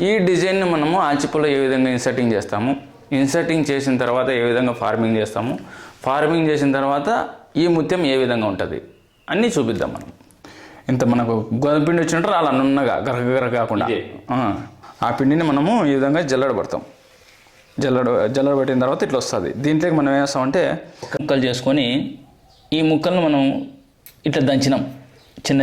ఈ డిజైన్ని మనము ఆచిపులో ఏ విధంగా ఇన్సర్టింగ్ చేస్తాము? ఇన్సర్టింగ్ చేసిన తర్వాత ఏ విధంగా ఫార్మింగ్ చేస్తాము? ఫార్మింగ్ చేసిన తర్వాత ఈ ముత్యం ఏ విధంగా ఉంటుంది? అన్నీ చూపిద్దాం మనం. ఇంత మనకు గోధుమ పిండి వచ్చినట్టు అలా నున్నగా గరగ గరగ కాకుండా ఆ, పిండిని మనము ఈ విధంగా జల్లడ పడతాం. జల్లడ జల్లడ పెట్టిన తర్వాత ఇట్లా వస్తుంది. దీంట్లోకి మనం ఏం చేస్తామంటే ముక్కలు చేసుకొని ఈ ముక్కలను మనం ఇట్లా దంచినాం. చిన్న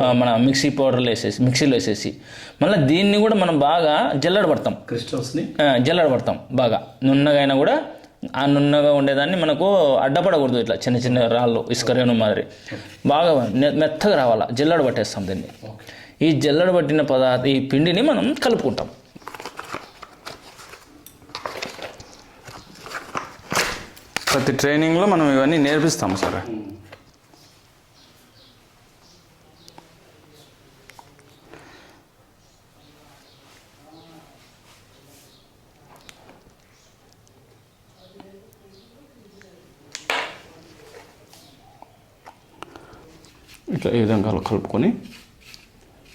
మన మిక్సీ పౌడర్లో వేసేసి మిక్సీలో వేసేసి. మళ్ళీ దీన్ని కూడా మనం బాగా జల్లడ పడతాం. క్రిస్టల్స్ని? ఆ, జల్లడ పడతాం బాగా. నున్నగా అయినా కూడా ఆ నున్నగా ఉండేదాన్ని మనకు అడ్డపడకూడదు ఇట్లా చిన్న చిన్న రాళ్ళు ఇసుక రేణు మాదిరి. బాగా మెత్తగా రావాలా జల్లడ పట్టేస్తాం దీన్ని. ఈ జల్లడ పట్టిన పదార్థ ఈ పిండిని మనం కలుపుకుంటాం. ప్రతి ట్రైనింగ్లో మనం ఇవన్నీ నేర్పిస్తాం సార్. ఇట్లా ఈ విధంగా కలుపుకొని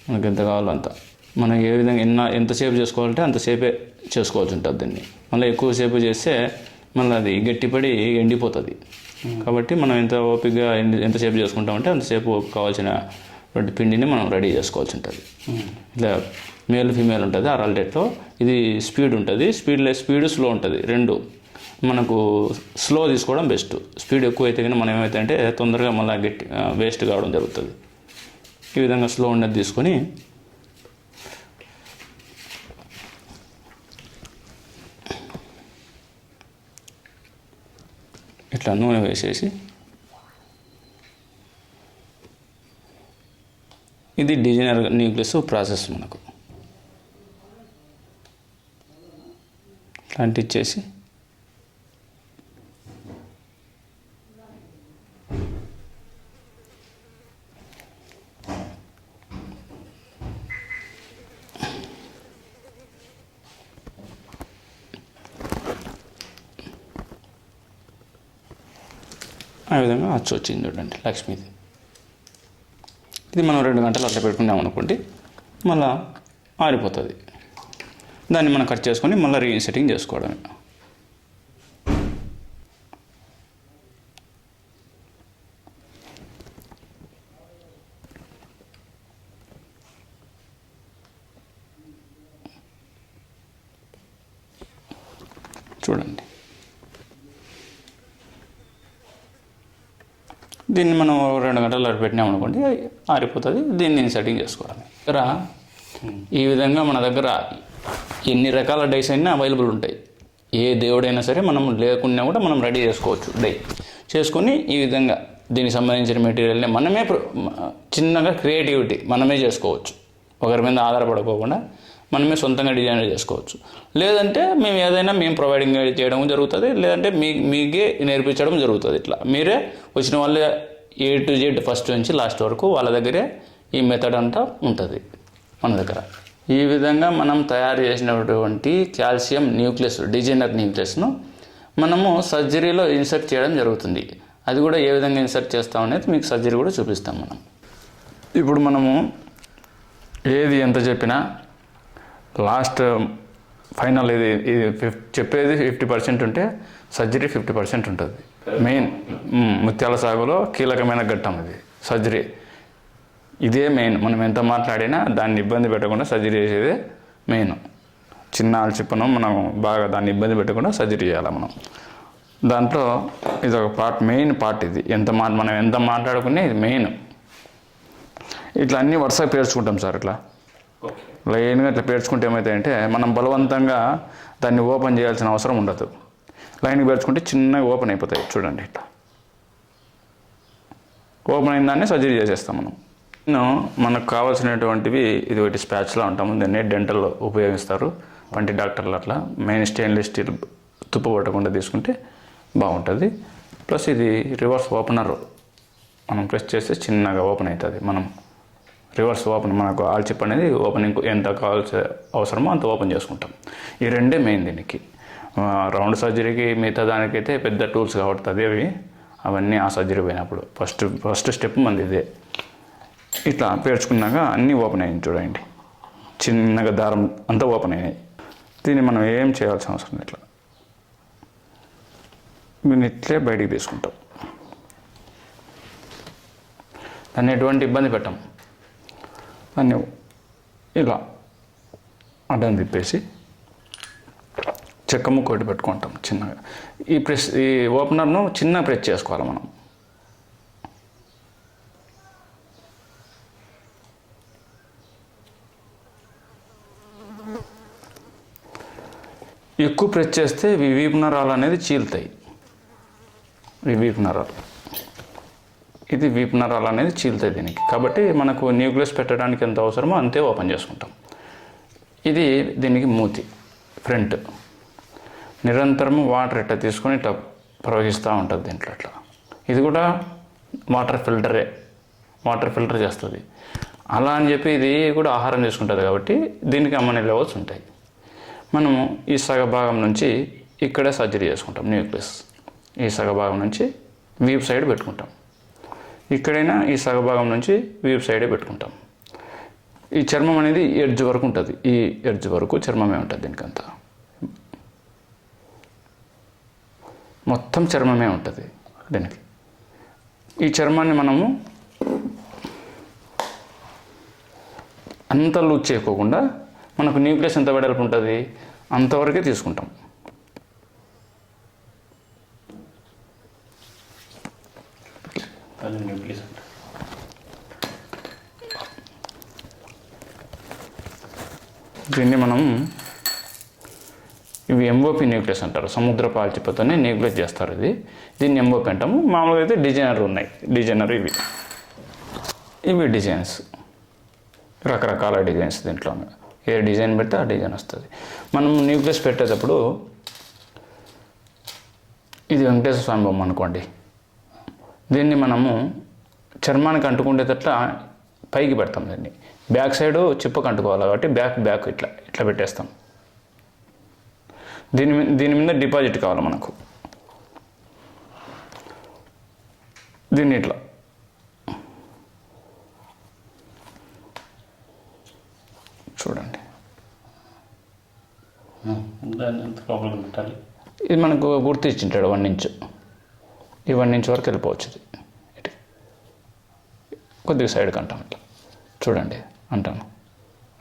మనకి ఎంత కావాలో అంత మనం ఏ విధంగా ఎన్న ఎంతసేపు చేసుకోవాలంటే అంతసేపే చేసుకోవాల్సి ఉంటుంది దీన్ని. మళ్ళీ ఎక్కువసేపు చేస్తే మళ్ళీ అది గట్టిపడి ఎండిపోతుంది. కాబట్టి మనం ఎంత ఓపికగా ఎండి ఎంతసేపు చేసుకుంటామంటే అంతసేపు కావాల్సిన పిండిని మనం రెడీ చేసుకోవాల్సి ఉంటుంది. ఇట్లా మేల్ ఫీమేల్ ఉంటుంది ఆ రల్డేట్లో ఇది స్పీడ్ ఉంటుంది స్పీడ్ స్పీడ్ స్లో ఉంటుంది రెండు. మనకు స్లో తీసుకోవడం బెస్ట్ స్పీడ్ ఎక్కువ అయితే కానీ మనం ఏమైతే అంటే తొందరగా మళ్ళీ గట్టి వేస్ట్ కావడం జరుగుతుంది. ఈ విధంగా స్లో ఉన్నది తీసుకొని ఇట్లా నూనె వేసేసి ఇది డిజైనర్ న్యూక్లియస్ ప్రాసెస్ మనకు. ఇట్లాంటి ఇచ్చేసి ఆ విధంగా అచ్చు వచ్చింది చూడండి లక్ష్మీది ఇది మనం రెండు గంటలు అట్లా పెట్టుకున్నాం అనుకోండి మళ్ళా ఆరిపోతుంది. దాన్ని మనం కట్ చేసుకొని మళ్ళీ రీఇన్సెటింగ్ చేసుకోవడమే. చూడండి. దీన్ని మనం రెండు గంటలు అటు పెట్టినాం అనుకోండి ఆరిపోతుంది. దీన్ని సెట్టింగ్ చేసుకోవాలి. దగ్గర ఈ విధంగా మన దగ్గర ఎన్ని రకాల డైస్ అయినా అవైలబుల్ ఉంటాయి. ఏ దేవుడైనా సరే మనం లేకున్నా కూడా మనం రెడీ చేసుకోవచ్చు డై. చేసుకొని ఈ విధంగా దీనికి సంబంధించిన మెటీరియల్ని మనమే చిన్నగా క్రియేటివిటీ మనమే చేసుకోవచ్చు. ఒకరి మీద ఆధారపడకోకుండా మనమే సొంతంగా డిజైన్ చేసుకోవచ్చు. లేదంటే మేము ఏదైనా మేము ప్రొవైడింగ్ చేయడం జరుగుతుంది లేదంటే మీ మీకే నేర్పించడం జరుగుతుంది ఇట్లా. మీరే వచ్చిన వాళ్ళే ఏ టు జెడ్ ఫస్ట్ నుంచి లాస్ట్ వరకు వాళ్ళ దగ్గరే ఈ మెథడ్ అంతా ఉంటుంది మన దగ్గర. ఈ విధంగా మనం తయారు చేసినటువంటి కాల్షియం న్యూక్లియస్ డిజైనర్ న్యూక్లియస్ను మనము సర్జరీలో ఇన్సర్ట్ చేయడం జరుగుతుంది. అది కూడా ఏ విధంగా ఇన్సర్ట్ చేస్తాం అనేది మీకు సర్జరీ కూడా చూపిస్తాం మనం. ఇప్పుడు మనము ఏది ఎంత చెప్పినా లాస్ట్ ఫైనల్ ఇది ఇది ఫిఫ్ చెప్పేది ఫిఫ్టీ పర్సెంట్ ఉంటే సర్జరీ ఫిఫ్టీ పర్సెంట్ ఉంటుంది. మెయిన్ ముత్యాల సాగులో కీలకమైన ఘట్టం ఇది సర్జరీ. ఇదే మెయిన్ మనం ఎంత మాట్లాడినా దాన్ని ఇబ్బంది పెట్టకుండా సర్జరీ చేసేదే మెయిన్. చిన్న ఆల్చిప్పను మనం బాగా దాన్ని ఇబ్బంది పెట్టకుండా సర్జరీ చేయాలి మనం. దాంట్లో ఇది ఒక పార్ట్ మెయిన్ పార్ట్ ఇది. ఎంత మా మనం ఎంత మాట్లాడుకునే ఇది మెయిన్. ఇట్లా అన్ని వరుసగా పేర్చుకుంటాం సార్ ఇట్లా. లైన్గా ఇట్లా పేర్చుకుంటే ఏమవుతాయంటే మనం బలవంతంగా దాన్ని ఓపెన్ చేయాల్సిన అవసరం ఉండదు. లైన్కి పేర్చుకుంటే చిన్నగా ఓపెన్ అయిపోతాయి. చూడండి ఇట్లా. ఓపెన్ అయిన దాన్ని సర్జరీ చేసేస్తాం మనం. నేను మనకు కావాల్సినటువంటివి ఇది ఒకటి స్పాచ్లా ఉంటాము దీన్ని డెంటల్ ఉపయోగిస్తారు. వంటి డాక్టర్లు అట్లా. మెయిన్ స్టెయిన్లెస్ స్టీల్ తుప్పు పట్టకుండా తీసుకుంటే బాగుంటుంది. ప్లస్ ఇది రివర్స్ ఓపెనర్ మనం ప్రెస్ చేస్తే చిన్నగా ఓపెన్ అవుతుంది. మనం రివర్స్ ఓపెన్ మనకు ఆల్చిప్ అనేది ఓపెనింగ్ ఎంత కావాల్సి అవసరమో అంత ఓపెన్ చేసుకుంటాం. ఈ రెండే మెయిన్ దీనికి. రౌండ్ సర్జరీకి మిగతా దానికైతే పెద్ద టూల్స్ కాబట్టి అదేవి అవన్నీ ఆ సర్జరీ పోయినప్పుడు. ఫస్ట్ ఫస్ట్ స్టెప్ మంది ఇదే. ఇట్లా పేర్చుకున్నాక అన్నీ ఓపెన్ అయ్యింది చూడండి. చిన్నగా దారం అంతా ఓపెన్ అయినాయి. దీన్ని మనం ఏం చేయాల్సిన అవసరం ఇట్లా. దీన్ని ఇట్లే బయటికి తీసుకుంటాం. దాన్ని ఎటువంటి ఇబ్బంది పెట్టాం. దాన్ని ఇలా అడ్డం తిప్పేసి చెక్క ముక్క ఒకటి పెట్టుకుంటాం చిన్నగా. ఈ ప్రెస్ ఈ ఓపెనర్ను చిన్న ప్రెస్ చేసుకోవాలి మనం. ఎక్కువ ప్రెస్ చేస్తే వివీపు నరాలు అనేది చీలుతాయి. వివీపు నరాలు ఇది వీపు నరాలు అనేది చీలుతాయి దీనికి. కాబట్టి మనకు న్యూక్లియస్ పెట్టడానికి ఎంత అవసరమో అంతే ఓపెన్ చేసుకుంటాం. ఇది దీనికి మూతి ఫ్రంట్. నిరంతరము వాటర్ ఇట్లా తీసుకొని ఇట్లా ప్రవహిస్తూ ఉంటుంది దీంట్లో అట్లా. ఇది కూడా వాటర్ ఫిల్టరే వాటర్ ఫిల్టర్ చేస్తుంది. అలా అని చెప్పి ఇది కూడా ఆహారం తీసుకుంటుంది కాబట్టి దీనికి అమ్మని లెవెల్స్ ఉంటాయి. మనము ఈ సగ భాగం నుంచి ఇక్కడే సర్జరీ చేసుకుంటాం న్యూక్లియస్. ఈ సగ భాగం నుంచి వీప్ సైడ్ పెట్టుకుంటాం. ఇక్కడైనా ఈ సగభాగం నుంచి వీపు సైడే పెట్టుకుంటాం. ఈ చర్మం అనేది ఎడ్జ్ వరకు ఉంటుంది. ఈ ఎడ్జ్ వరకు చర్మమే ఉంటుంది దీనికంతా. మొత్తం చర్మమే ఉంటుంది దీనికి. ఈ చర్మాన్ని మనము అంత లూజ్ చేయకోకుండా మనకు న్యూక్లియస్ ఎంత వెడల్పు ఉంటుంది అంతవరకే తీసుకుంటాం అది న్యూక్లియస్ అంట దీన్ని మనం ఇవి ఎంఓపి న్యూక్లియస్ అంటారు. సముద్ర పాల్చిపోతేనే న్యూక్లియస్ చేస్తారు ఇది. దీన్ని ఎంఓపి అంటాము. మామూలుగా అయితే డిజైనర్ ఉన్నాయి. డిజైనర్ ఇవి. ఇవి డిజైన్స్. రకరకాల డిజైన్స్ దీంట్లో ఏ డిజైన్ పెడితే ఆ డిజైన్ వస్తుంది. మనం న్యూక్లియస్ పెట్టేటప్పుడు ఇది వెంకటేశ్వర స్వామి బొమ్మ అనుకోండి. దీన్ని మనము చర్మానికి అంటుకునేటట్ల పైకి పెడతాం దీన్ని. బ్యాక్ సైడ్ చిప్పకు అంటుకోవాలి కాబట్టి బ్యాక్ బ్యాక్ ఇట్లా ఇట్లా పెట్టేస్తాం. దీని మీద దీని మీద డిపాజిట్ కావాలి మనకు. దీన్ని ఇట్లా. చూడండి. ఇది మనకు గుర్తు ఇచ్చింటాడు వన్ ఇంచ్. ఈ వన్ ఇంచ్ వరకు వెళ్ళిపోవచ్చు ఇది. కొద్దిగా సైడ్కి అంటాం ఇట్లా. చూడండి. అంటాను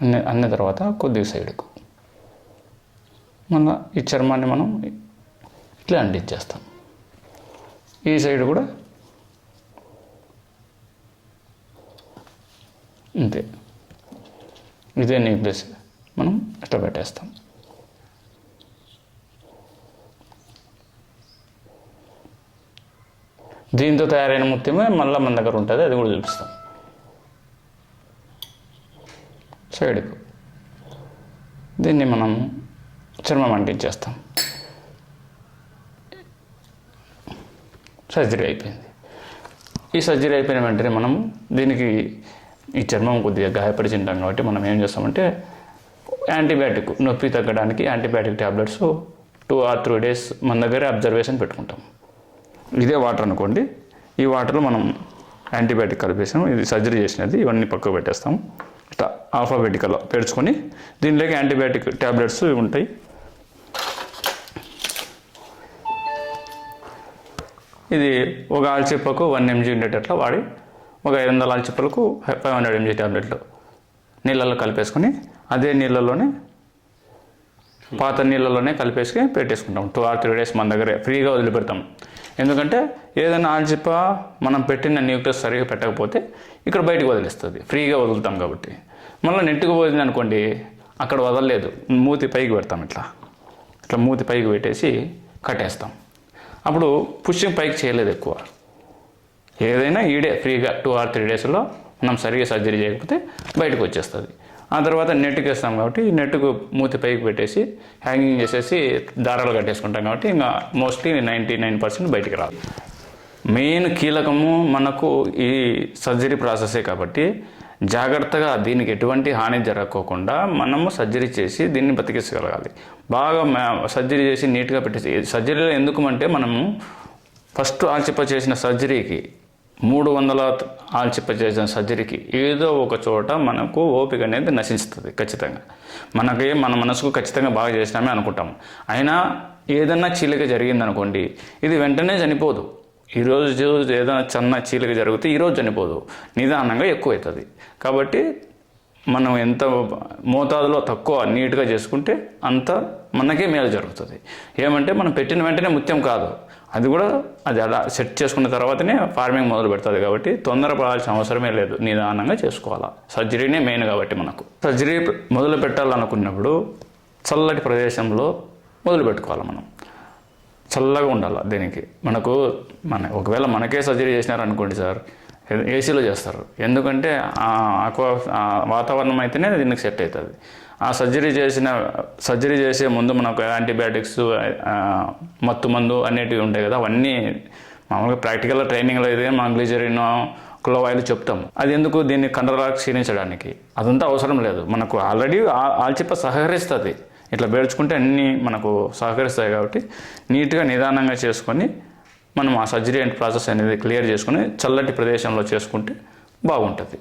అన్న అన్న తర్వాత కొద్దిగా సైడ్కు. మళ్ళీ ఈ చర్మాన్ని మనం ఇట్లా అంటించేస్తాం. ఈ సైడ్ కూడా అంతే. ఇదే న్యూక్లియస్ మనం ఇట్లా పెట్టేస్తాం. దీంతో తయారైన ముత్యమే మళ్ళీ మన దగ్గర ఉంటుంది అది కూడా చూపిస్తాం. సైడ్కు. దీన్ని మనం చర్మం అంటించేస్తాం. సర్జరీ అయిపోయింది. ఈ సర్జరీ అయిపోయిన వెంటనే మనం దీనికి ఈ చర్మం కొద్దిగా గాయపడి తింటాం కాబట్టి మనం ఏం చేస్తామంటే యాంటీబయాటిక్ నొప్పి తగ్గడానికి antibiotic tablets two or three days మన దగ్గరే అబ్జర్వేషన్ పెట్టుకుంటాం. ఇదే వాటర్ అనుకోండి. ఈ వాటర్లో మనం యాంటీబయాటిక్ కలిపేసాం. ఇది సర్జరీ చేసినది ఇవన్నీ పక్కకు పెట్టేస్తాం. ఇట్లా ఆల్ఫాబెటికల్లో పేర్చుకొని దీనిలోకి యాంటీబయాటిక్ ట్యాబ్లెట్స్ ఉంటాయి. ఇది ఒక ఆల్చిప్పకు వన్ ఎంజీ ఉండేటట్లు వాడి ఒక ఐదు వందల ఆల్చిప్పలకు ఫైవ్ హండ్రెడ్ ఎంజీ ట్యాబ్లెట్లు నీళ్ళల్లో కలిపేసుకొని అదే నీళ్ళలోనే పాత నీళ్ళలోనే కలిపేసి పెట్టేసుకుంటాం. టూ ఆర్ త్రీ డేస్ మన దగ్గరే ఫ్రీగా వదిలిపెడతాం. ఎందుకంటే ఏదైనా ఆల్చిప్ప మనం పెట్టిన న్యూక్లియస్ సరిగా పెట్టకపోతే ఇక్కడ బయటకు వదిలేస్తుంది. ఫ్రీగా వదులుతాం కాబట్టి. మళ్ళీ నెట్టుకు పోయింది అనుకోండి అక్కడ వదలలేదు. మూతి పైకి పెడతాం ఇట్లా. ఇట్లా మూతి పైకి పెట్టేసి కట్టేస్తాం. అప్పుడు పుష్యం పైకి చేయలేదు ఎక్కువ. ఏదైనా ఈడే ఫ్రీగా టూ ఆర్ త్రీ డేస్లో మనం సరిగా సర్జరీ చేయకపోతే బయటకు వచ్చేస్తుంది. ఆ తర్వాత నెట్కి వేస్తాం కాబట్టి నెట్కు మూతి పైకి పెట్టేసి హ్యాంగింగ్ చేసేసి దారాలు కట్టేసుకుంటాం కాబట్టి ఇంకా మోస్ట్లీ నైంటీ నైన్ పర్సెంట్ బయటికి రాదు. మెయిన్ కీలకము మనకు ఈ సర్జరీ ప్రాసెసే కాబట్టి జాగ్రత్తగా దీనికి ఎటువంటి హాని జరగకోకుండా మనము సర్జరీ చేసి దీన్ని బతికించగలగాలి. బాగా సర్జరీ చేసి నీట్గా పెట్టేసి సర్జరీలో ఎందుకు అంటే మనము ఫస్ట్ ఆల్చిప్ప చేసిన సర్జరీకి మూడు వందల ఆల్చిప్ప చేసిన సర్జరీకి ఏదో ఒక చోట మనకు ఓపిక అనేది నశిస్తుంది ఖచ్చితంగా. మనకి మన మనసుకు ఖచ్చితంగా బాగా చేసినామే అనుకుంటాం అయినా ఏదన్నా చీలిక జరిగిందనుకోండి ఇది వెంటనే చనిపోదు. ఈరోజు ఏదైనా చిన్న చీలిక జరిగితే ఈరోజు చనిపోదు. నిదానంగా ఎక్కువ అవుతుంది కాబట్టి మనం ఎంత మోతాదులో తక్కువ నీట్గా చేసుకుంటే అంత మనకే మేలు జరుగుతుంది. ఏమంటే మనం పెట్టిన వెంటనే ముత్యం కాదు. అది కూడా అది అలా సెట్ చేసుకున్న తర్వాతనే ఫార్మింగ్ మొదలు పెడుతుంది కాబట్టి తొందరపడాల్సిన అవసరమే లేదు. నిదానంగా చేసుకోవాలా. సర్జరీనే మెయిన్ కాబట్టి మనకు. సర్జరీ మొదలు పెట్టాలనుకున్నప్పుడు చల్లటి ప్రదేశంలో మొదలు పెట్టుకోవాలి మనం. చల్లగా ఉండాలి దీనికి. మనకు మన ఒకవేళ మనకే సర్జరీ చేసినారనుకోండి సార్ ఏసీలో చేస్తారు. ఎందుకంటే ఆ వాతావరణం అయితేనే దీనికి సెట్ అవుతుంది. ఆ సర్జరీ చేసిన సర్జరీ చేసే ముందు మనకు యాంటీబయాటిక్స్ మత్తు మందు అనేటివి ఉంటాయి కదా అవన్నీ మామూలుగా ప్రాక్టికల్ ట్రైనింగ్లో అయితే మనం గ్లిజరిన్ క్లోవైల్ చెప్తాం. అది ఎందుకు దీన్ని కండరాలు క్షీణించడానికి? అదంతా అవసరం లేదు. మనకు ఆల్రెడీ ఆల్చిప్ప సహకరిస్తుంది. ఇట్లా పేర్చుకుంటే అన్నీ మనకు సహకరిస్తాయి కాబట్టి నీట్గా నిదానంగా చేసుకొని మనం ఆ సర్జరీ అండ్ ప్రాసెస్ అనేది క్లియర్ చేసుకొని చల్లటి ప్రదేశంలో చేసుకుంటే బాగుంటుంది.